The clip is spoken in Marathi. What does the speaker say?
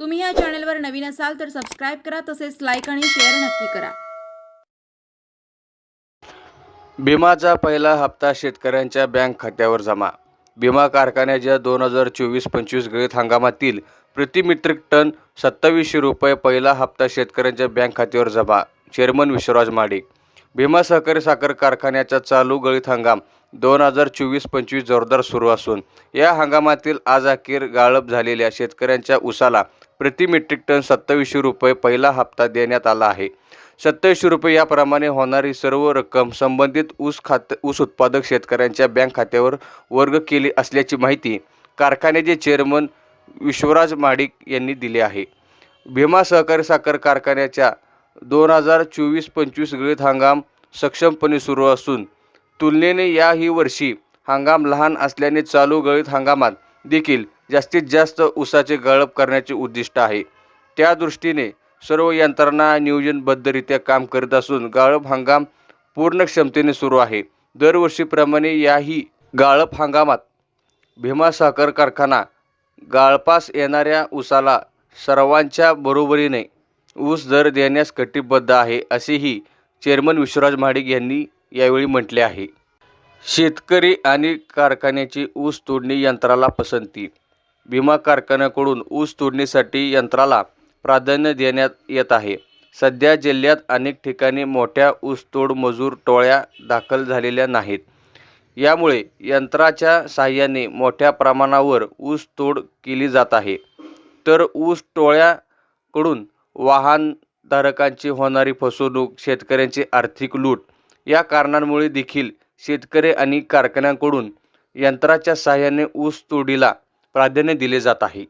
तुम्ही या चॅनलवर नवीन असाल तर सबस्क्राईब करा तसेच लाईक आणि शेअर नक्की करा. विमाचा पहिला हप्ता शेतकऱ्यांच्या बँक खात्यावर जमा. विमा कारखान्याच्या दोन हजार चोवीस पंचवीस गळीत हंगामातील प्रति मेट्रिक टन सत्तावीसशे रुपये पहिला हप्ता शेतकऱ्यांच्या बँक खात्यावर जमा. चेअरमन विश्वराज माडिक. भीमा सहकारी साखर कारखान्याचा चालू गळीत हंगाम दोन हजार चोवीस पंचवीस जोरदार सुरू असून या हंगामातील आज अखेर गाळप झालेल्या शेतकऱ्यांच्या उसाला प्रति मेट्रिक टन सत्तावीसशे रुपये पहिला हप्ता देण्यात आला आहे. सत्तावीसशे रुपये याप्रमाणे होणारी सर्व रक्कम संबंधित ऊस खात ऊस उत्पादक शेतकऱ्यांच्या बँक खात्यावर वर्ग केली असल्याची माहिती कारखान्याचे चेअरमन विश्वराज माडिक यांनी दिली आहे. भीमा सहकारी साखर कारखान्याच्या दोन हजार चोवीस पंचवीस गळीत हंगाम सक्षमपणे सुरू असून तुलनेने याही वर्षी हंगाम लहान असल्याने चालू गळीत हंगामात देखील जास्तीत जास्त ऊसाचे गळप करण्याचे उद्दिष्ट आहे. त्या दृष्टीने सर्व यंत्रणा नियोजनबद्धरित्या काम करीत असून गाळप हंगाम पूर्ण क्षमतेने सुरू आहे. दरवर्षीप्रमाणे याही गाळप हंगामात भीमा साखर कारखाना गाळपास येणाऱ्या ऊसाला सर्वांच्या बरोबरीने ऊस दर देण्यास कटिबद्ध आहे असेही चेअरमन विश्वराज महाडिक यांनी यावेळी म्हटले आहे. शेतकरी आणि कारखान्याची ऊस तोडणी यंत्राला पसंती. भीमा कारखान्याकडून ऊस तोडणीसाठी यंत्राला प्राधान्य देण्यात येत आहे. सध्या जिल्ह्यात अनेक ठिकाणी मोठ्या ऊसतोड मजूर टोळ्या दाखल झालेल्या नाहीत. यामुळे यंत्राच्या सहाय्याने मोठ्या प्रमाणावर ऊस तोड केली जात आहे. तर ऊस टोळ्याकडून वाहनधारकांची होणारी फसवणूक शेतकऱ्यांची आर्थिक लूट या कारणांमुळे देखील शेतकरी आणि कारखान्यांकडून यंत्राच्या साहाय्याने ऊस तोडीला प्राधान्य दिले जात आहे.